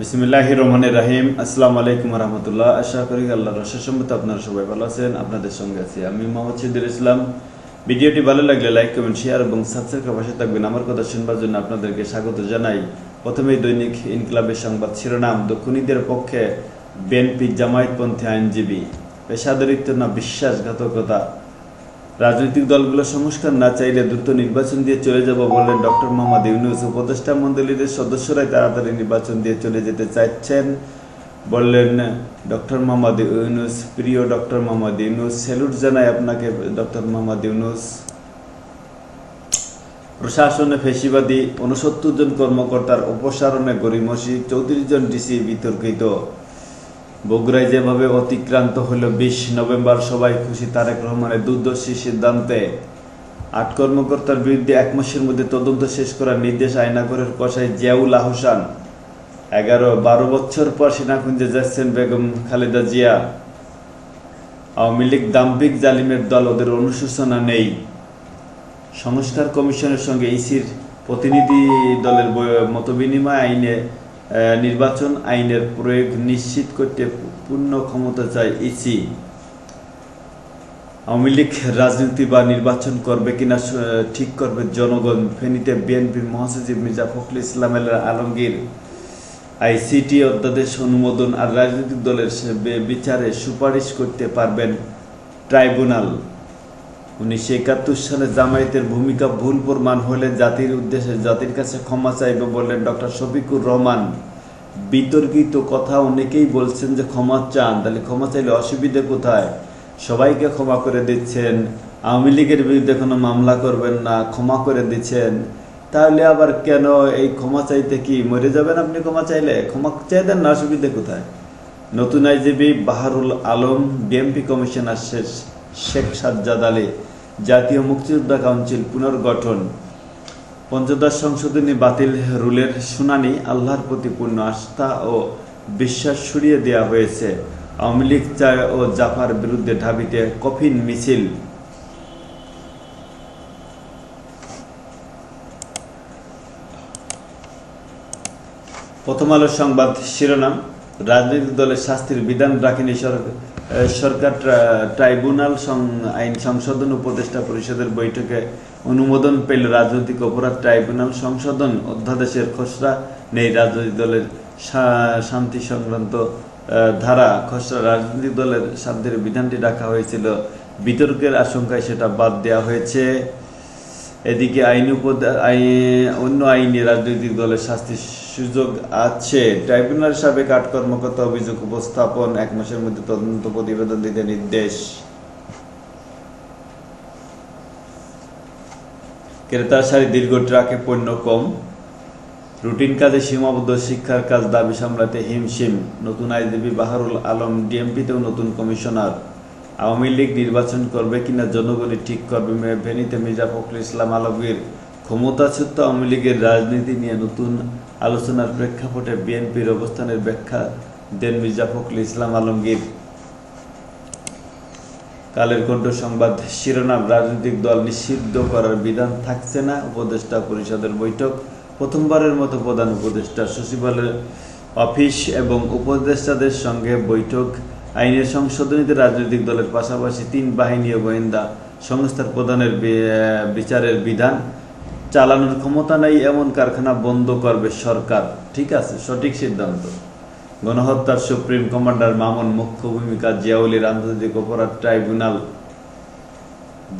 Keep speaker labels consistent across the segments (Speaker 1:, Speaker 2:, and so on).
Speaker 1: বিসমিল্লাহ রহমান রাহিম আসসালামু আলাইকুম রহমতুল্লাহ আশা করি আল্লাহ রসম্মত আপনারা সবাই ভালো আছেন আপনাদের সঙ্গে আছি আমি মোহাম্মদ ইসলাম ভিডিওটি ভালো লাগলে লাইক কমেন্ট শেয়ার এবং সাবস্ক্রাইব পাশে থাকবেন আমার কথা শুনবার জন্য আপনাদেরকে স্বাগত জানাই প্রথমেই দৈনিক ইনকলাবের সংবাদ শিরোনাম দক্ষিণীদের পক্ষে বিএনপি জামায়াতপন্থী আইনজীবী পেশাদারিত্ব না বিশ্বাসঘাতকতা রাজনৈতিক দলগুলো সংস্কার না চাইলে দ্রুত নির্বাচন দিয়ে চলে যাব বললেন ডক্টর মোহাম্মদ ইউনুস উপদেষ্টা মন্ডলীর সদস্যরাই তাড়াতাড়ি নির্বাচন দিয়ে চলে যেতে চাইছেন বললেন ডক্টর মোহাম্মদ ইউনুস প্রিয় ডক্টর মোহাম্মদ ইউনুস স্যালুট জানাই আপনাকে ডক্টর মোহাম্মদ ইউনুস প্রশাসনে ফেসিবাদী উনসত্তর জন কর্মকর্তার অপসারণে গরিমসি চৌত্রিশ জন ডিসি বিতর্কিত বগুড়ায় যেভাবে অতিক্রান্ত হলো বিশ নভেম্বর সবাই খুশি তারেক রহমানের দুর্দশী সিদ্ধান্তে আট কর্মকর্তার বিরুদ্ধে এক মাসের মধ্যে তদন্ত শেষ করার নির্দেশ আয়নাগরের কষায় জিয়াউল আহসান এগারো বারো বছর পর সেনাকুঞ্জে যাচ্ছেন বেগম খালেদা জিয়া আওয়ামী লীগ দাম্পিক জালিমের দল ওদের অনুশোচনা নেই সংস্কার কমিশনের সঙ্গে ইসির প্রতিনিধি দলের মতবিনিময় আইনে নির্বাচন আইনের প্রয়োগ নিশ্চিত করতে পূর্ণ ক্ষমতা চায় ইসি আওয়ামী লীগ রাজনীতি বা নির্বাচন করবে কিনা ঠিক করবে জনগণ ফেনীতে বিএনপির মহাসচিব মির্জা ফখরুল ইসলামের আলমগীর আইসিটি অধ্যাদেশ অনুমোদন আর রাজনৈতিক দলের বিচারে সুপারিশ করতে পারবেন ট্রাইব্যুনাল উনিশশো একাত্তর সালে জামায়াতের ভূমিকা ভুল প্রমাণ হলে জাতির উদ্দেশ্যে জাতির কাছে ক্ষমা চাইবে বললেন ডক্টর শফিকুর রহমান বিতর্কিত কথা অনেকেই বলছেন যে ক্ষমা চান তাহলে ক্ষমা চাইলে অসুবিধে কোথায় সবাইকে ক্ষমা করে দিচ্ছেন আওয়ামী লীগের বিরুদ্ধে কোনো মামলা করবেন না ক্ষমা করে দিচ্ছেন তাহলে আবার কেন এই ক্ষমা চাইতে কি মরে যাবেন আপনি ক্ষমা চাইলে ক্ষমা চাই দেন না অসুবিধে কোথায় নতুন IGP Baharul Alam DMP commissioner Sheikh Sajjad Ali জাতীয় মুক্তিযোদ্ধা কাউন্সিল পুনর্গঠন পঞ্চদশ সংশোধনী বাতিল রুলের শুনানি আল্লাহর প্রতি পূর্ণ আস্থা ও বিশ্বাস সরিয়ে দেওয়া হয়েছে আওয়ামী লীগ ও জাফার বিরুদ্ধে ঢাবিতে কফিন মিছিল প্রথম আলো সংবাদ শিরোনাম রাজনৈতিক দলের শাস্তির বিধান রাখেনি সরকার সরকার ট্রাইব্যুনাল আইন সংশোধন উপদেষ্টা পরিষদের বৈঠকে অনুমোদন পেল রাজনৈতিক অপরাধ ট্রাইব্যুনাল সংশোধন অধ্যাদেশের খসড়া নেই রাজনৈতিক দলের শান্তি সংক্রান্ত ধারা খসড়া রাজনৈতিক দলের শান্তির বিধানটি রাখা হয়েছিল বিতর্কের আশঙ্কায় সেটা বাদ দেওয়া হয়েছে এদিকে আইন উপ অন্য আইনে রাজনৈতিক দলের শাস্তি সুযোগ আছে ট্রাইব্যুনাল সাবেক আট কর্মকর্তা অভিযোগ উপস্থাপন এক মাসের মধ্যে তদন্ত প্রতিবেদন দিতে নির্দেশ ক্রেতার সারি দীর্ঘ ট্রাকে পণ্য কম রুটিন কাজে সীমাবদ্ধ শিক্ষার কাজ দাবি সামলাতে হিমশিম নতুন আইনজীবী বাহারুল আলম ডিএমপিতেও নতুন কমিশনার আওয়ামী লীগ নির্বাচন করবে কিনা জনগণই ঠিক করবে ভেনিতে মির্জা ফখরুল ইসলাম আলমগীর ক্ষমতাচ্যুত আওয়ামী লীগের রাজনীতি নিয়ে নতুন আলোচনার প্রেক্ষাপটে বিএনপির অবস্থানের ব্যাখ্যা দেন মির্জা ফখরুল ইসলাম আলমগীর কালের কণ্ঠ সংবাদ শিরোনাম রাজনৈতিক দল নিষিদ্ধ করার বিধান থাকছে না উপদেষ্টা পরিষদের বৈঠক প্রথমবারের মতো প্রধান উপদেষ্টা সচিবালয়ের অফিস এবং উপদেষ্টাদের সঙ্গে বৈঠক আইনের সংশোধনীতে রাজনৈতিক দলের পাশাপাশি তিন বাহিনী ও গোয়েন্দা সংস্থার প্রধানের বিচারের বিধান চালানোর ক্ষমতা নেই এমন কারখানা বন্ধ করবে সরকার ঠিক আছে সঠিক সিদ্ধান্ত গণহত্যার সুপ্রিম কমান্ডার মামুন মুখ্য ভূমিকা জিয়াউলির আন্তর্জাতিক অপরাধ ট্রাইব্যুনাল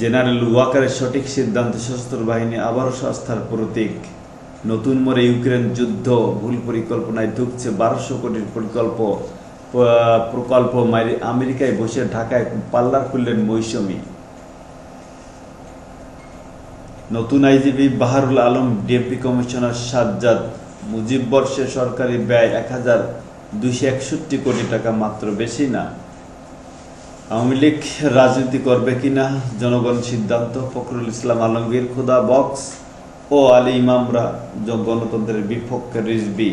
Speaker 1: জেনারেল ওয়াকারের সঠিক সিদ্ধান্তে সশস্ত্র বাহিনী আবারও সংস্থার প্রতীক নতুন মোড়ে ইউক্রেন যুদ্ধ ভুল পরিকল্পনায় ঢুকছে বারোশো কোটির পরিকল্প প্রকল্প আমেরিকায় বসে ঢাকায় পাল্লার খুললেন মৌসুমী নতুন IGP Baharul Alam deputy commissioner Sajjad Mujib বর্ষে সরকারি ব্যয় এক হাজার দুইশো একষট্টি কোটি টাকা মাত্র বেশি না আওয়ামী লীগ রাজনীতি করবে কিনা জনগণ সিদ্ধান্ত ফখরুল ইসলাম আলমগীর খুদা বক্স ও আলী ইমামরা গণতন্ত্রের বিপক্ষে রিজবি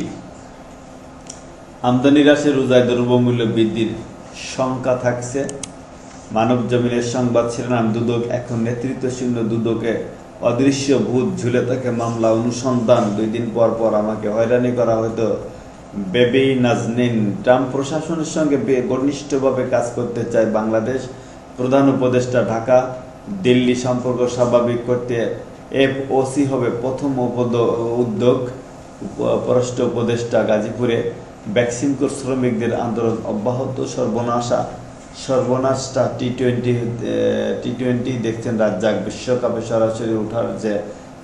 Speaker 1: আমদানি রাশে রোজায় দ্রব্যমূল্য বৃদ্ধির শঙ্কা থাকছে মানব জমিনের সংবাদ শিরোনাম দুদক এখন নেতৃত্বশূন্য দুদকে অদৃশ্য ভূত ঝুলে থাকে মামলা অনুসন্ধান দুই দিন পর পর আমাকে হয়রানি করা হয়তো বেবি নাজনিন ট্রাম্প প্রশাসনের সঙ্গে ঘনিষ্ঠভাবে কাজ করতে চায় বাংলাদেশ প্রধান উপদেষ্টা ঢাকা দিল্লি সম্পর্ক স্বাভাবিক করতে এফওসি হবে প্রথম উদ্যোগ পররাষ্ট্র উপদেষ্টা গাজীপুরে ভ্যাকসিন শ্রমিকদের আন্দোলন অব্যাহত সর্বনাশা সর্বনাশটা টি টোয়েন্টি টি টোয়েন্টি দেখছেন রাজ্জাক বিশ্বকাপে সরাসরি ওঠার যে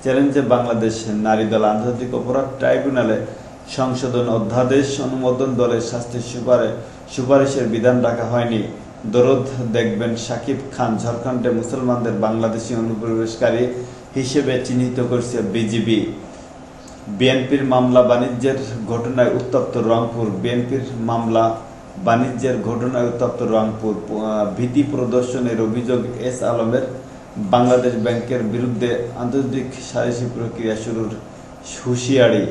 Speaker 1: চ্যালেঞ্জে বাংলাদেশ নারী দল আন্তর্জাতিক অপরাধ ট্রাইব্যুনালে সংশোধন অধ্যাদেশ অনুমোদন দলের শাস্তি সুপারে সুপারিশের বিধান রাখা হয়নি দরদ দেখবেন সাকিব খান ঝাড়খণ্ডে মুসলমানদের বাংলাদেশি অনুপ্রবেশকারী হিসেবে চিহ্নিত করছে বিজিবি বিএনপির মামলা বাণিজ্যের ঘটনায় উত্তপ্ত রংপুর বিএনপির মামলা বাণিজ্যের ঘটনা উত্তপ্ত রংপুর ভীতি প্রদর্শনের অভিযোগ এস আলমের বাংলাদেশ ব্যাংকের বিরুদ্ধে আন্তর্জাতিক সালিসি প্রক্রিয়া শুরুর হুঁশিয়ারি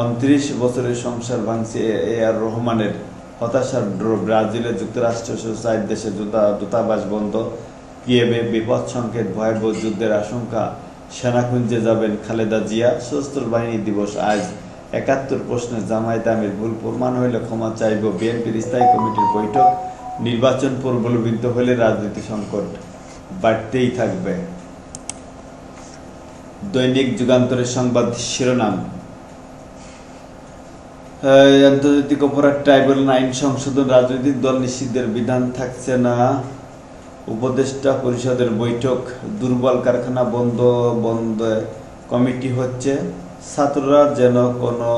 Speaker 1: উনত্রিশ বছরের সংসার ভাঙছে এ আর রহমানের হতাশার ড্র ব্রাজিলে যুক্তরাষ্ট্র চার দেশে দূতাবাস বন্ধ কিয়েবে বিপদ সংকেত ভয়াবহ যুদ্ধের আশঙ্কা সেনাকুঞ্জে যাবেন খালেদা জিয়া সশস্ত্র বাহিনী দিবস আজ একাত্তর প্রশ্নে জামায়াত আমির ভুল প্রমাণ হইলে ক্ষমা চাইব বিএনপির স্থায়ী কমিটির বৈঠক নির্বাচন প্রবলবিদ্ধ হলে রাজনীতি সংকট বাড়তেই থাকবে দৈনিক যুগান্তরের সংবাদ শিরোনাম আন্তর্জাতিক অপরাধ ট্রাইব্যুনাল আইন সংশোধন রাজনৈতিক দল নিষিদ্ধের বিধান থাকছে না উপদেষ্টা পরিষদের বৈঠক দুর্বল কারখানা বন্ধ বন্ধ কমিটি হচ্ছে ছাত্ররা যেন কোনো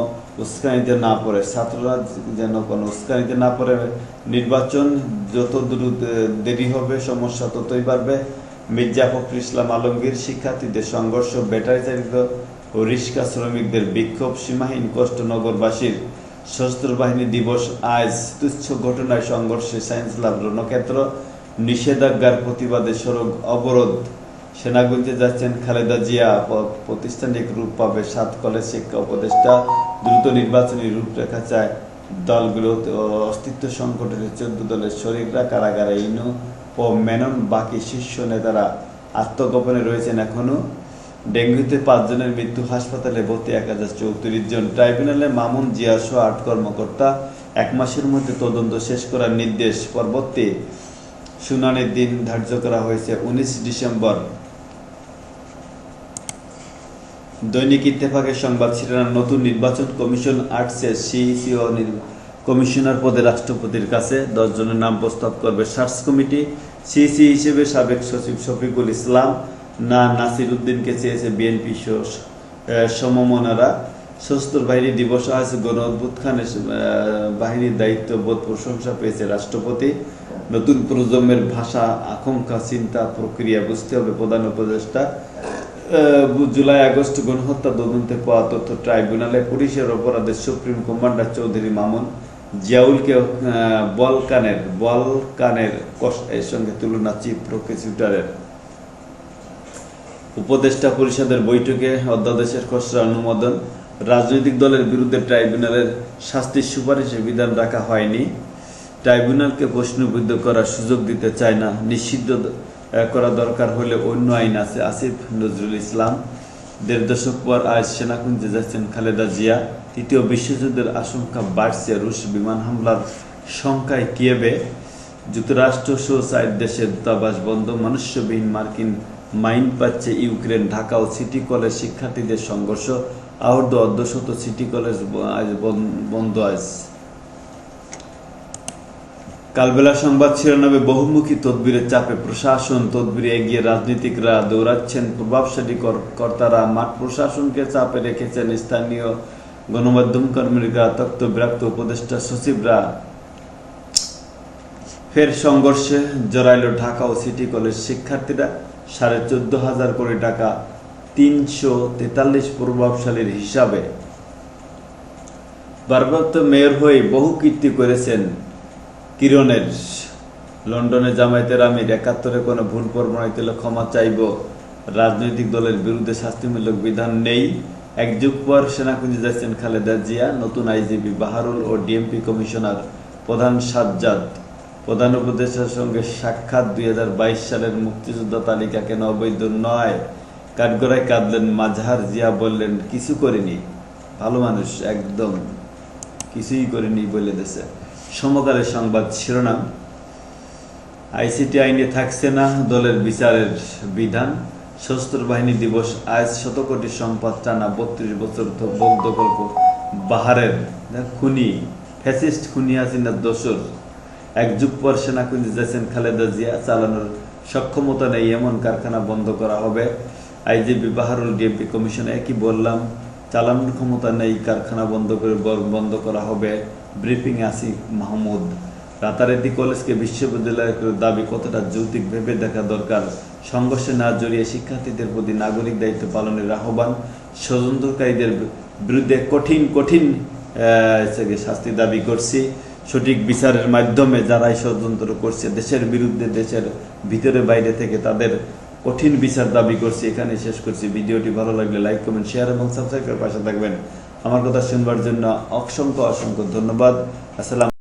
Speaker 1: উস্কানিতে না পড়ে ছাত্ররা যেন কোনো উস্কানিতে না পড়ে নির্বাচন যত দ্রুত দেরি হবে সমস্যা ততই বাড়বে মির্জা ফখরুল ইসলাম আলমগীর শিক্ষার্থীদের সংঘর্ষ ব্যাটারি চালিত ও রিক্সা শ্রমিকদের বিক্ষোভ সীমাহীন কষ্ট নগরবাসীর সশস্ত্র বাহিনী দিবস আজ তুচ্ছ ঘটনায় সংঘর্ষে সায়েন্স লাভ রণক্ষেত্র নিষেধাজ্ঞার প্রতিবাদে সড়ক অবরোধ সেনাগঞ্জে যাচ্ছেন খালেদা জিয়া প্রতিষ্ঠানিক রূপ পাবে সাত কলেজ শিক্ষা উপদেষ্টা দ্রুত নির্বাচনী রূপরেখা চায় দলগুলো অস্তিত্ব সংকটের চোদ্দ দলের শরীররা কারাগারে ইনু ও মেনন বাকি শীর্ষ নেতারা আত্মগোপনে রয়েছেন এখনও ডেঙ্গুতে পাঁচজনের মৃত্যু হাসপাতালে ভর্তি এক হাজার চৌত্রিশ জন ট্রাইব্যুনালে মামুন জিয়াসহ আট কর্মকর্তা এক মাসের মধ্যে তদন্ত শেষ করার নির্দেশ পরবর্তী শুনানির দিন ধার্য করা হয়েছে উনিশ ডিসেম্বর দৈনিক ইত্তেফাকের সংবাদ শিরোনাম নতুন নির্বাচন কমিশন আর্টসে সিইসিও কমিশনার পদে রাষ্ট্রপতির কাছে জনের নাম প্রস্তাব করবে সার্চ কমিটি সিইসি হিসেবে সাবেক সচিব শফিকুল ইসলাম না নাসির উদ্দিনকে চেয়েছে বিএনপি সমমনারা সশস্ত্র বাহিনী দিবস আছে গণ খানের বাহিনীর দায়িত্ব বোধ প্রশংসা পেয়েছে রাষ্ট্রপতি নতুন প্রজন্মের ভাষা আকাঙ্ক্ষা চিন্তা প্রক্রিয়া বুঝতে হবে প্রধান উপদেষ্টা জুলাই আগস্ট গণহত্যা তদন্তে পাওয়া তথ্য ট্রাইব্যুনালে পুলিশের সুপ্রিম কমান্ডার চৌধুরী মামুন জিয়াউলকে বলকানের বলকানের এর সঙ্গে তুলনা চিফ প্রসিকিউটরের উপদেষ্টা পরিষদের বৈঠকে অধ্যাদেশের খসড়া অনুমোদন রাজনৈতিক দলের বিরুদ্ধে ট্রাইব্যুনালের শাস্তির সুপারিশে বিধান রাখা হয়নি ট্রাইব্যুনালকে প্রশ্নবিদ্ধ করার সুযোগ দিতে চায় না নিষিদ্ধ করা দরকার হলে অন্য আইন আছে আসিফ নজরুল ইসলাম দেড় দশক পর আজ সেনাকুঞ্জে যাচ্ছেন খালেদা জিয়া তৃতীয় বিশ্বযুদ্ধের আশঙ্কা বাড়ছে রুশ বিমান হামলার শঙ্কায় কিয়েবে যুক্তরাষ্ট্র সহ চার দেশের দূতাবাস বন্ধ মনুষ্যবিহীন মার্কিন মাইন পাচ্ছে ইউক্রেন ঢাকা ও সিটি কলেজ শিক্ষার্থীদের সংঘর্ষ আহত অর্ধশত সিটি কলেজ আজ বন্ধ আছে কালবেলা সংবাদ শিরোনামে বহুমুখী তদবিরের চাপে প্রশাসন তদবিরে এগিয়ে রাজনীতিকরা দৌড়াচ্ছেন প্রভাবশালী কর্তারা মাঠ প্রশাসনকে চাপে রেখেছেন স্থানীয় গণমাধ্যম কর্মীরা তক্ত বিরক্ত উপদেষ্টা সচিবরা ফের সংঘর্ষে জড়াইল ঢাকা ও সিটি কলেজ শিক্ষার্থীরা সাড়ে চোদ্দ হাজার কোটি টাকা তিনশো তেতাল্লিশ প্রভাবশালীর হিসাবে পার্বত্য মেয়র হয়ে বহু কীর্তি করেছেন কিরণের লন্ডনে জামায়াতের আমির একাত্তরে কোনো ভুল প্রমাণিত ক্ষমা চাইব রাজনৈতিক দলের বিরুদ্ধে শাস্তিমূলক বিধান নেই এক যুগ পর সেনাকুঞ্জে যাচ্ছেন খালেদা জিয়া নতুন আইজিপি বাহারুল ও ডিএমপি কমিশনার প্রধান সাজ্জাদ প্রধান উপদেষ্টার সঙ্গে সাক্ষাৎ দুই সালের মুক্তিযোদ্ধা তালিকা কেন অবৈধ নয় কাঠগড়ায় কাঁদলেন মাঝহার জিয়া বললেন কিছু করিনি ভালো মানুষ একদম কিছুই করিনি বলে দেশে সমকালের সংবাদ শিরোনাম আইসিটি আইনে থাকছে না দলের বিচারের বিধান সশস্ত্র বাহিনী দিবস আজ শতকোটি সম্পদ টানা বত্রিশ বছর বদ্ধকল্প বাহারের খুনি ফ্যাসিস্ট খুনি আছে না দোসর এক যুগ পর সেনা সেনাকুঞ্জি যাচ্ছেন খালেদা জিয়া চালানোর সক্ষমতা নেই এমন কারখানা বন্ধ করা হবে আইজিপি বাহারুল ডিএমপি কমিশনে একই বললাম চালানোর ক্ষমতা নেই কারখানা বন্ধ করে বন্ধ করা হবে ব্রিফিং আসি মাহমুদ রাতারেড্ডি কলেজকে বিশ্ববিদ্যালয়ের দাবি কতটা যৌতিক ভেবে দেখা দরকার সংঘর্ষে না জড়িয়ে শিক্ষার্থীদের প্রতি নাগরিক দায়িত্ব পালনের আহ্বান স্বজন্তকারীদের বিরুদ্ধে কঠিন কঠিন শাস্তি দাবি করছি সঠিক বিচারের মাধ্যমে যারাই ষড়যন্ত্র করছে দেশের বিরুদ্ধে দেশের ভিতরে বাইরে থেকে তাদের কঠিন বিচার দাবি করছি এখানে শেষ করছি ভিডিওটি ভালো লাগলে লাইক কমেন্ট শেয়ার এবং সাবস্ক্রাইব করে পাশে থাকবেন আমার কথা শুনবার জন্য অসংখ্য অসংখ্য ধন্যবাদ আসসালাম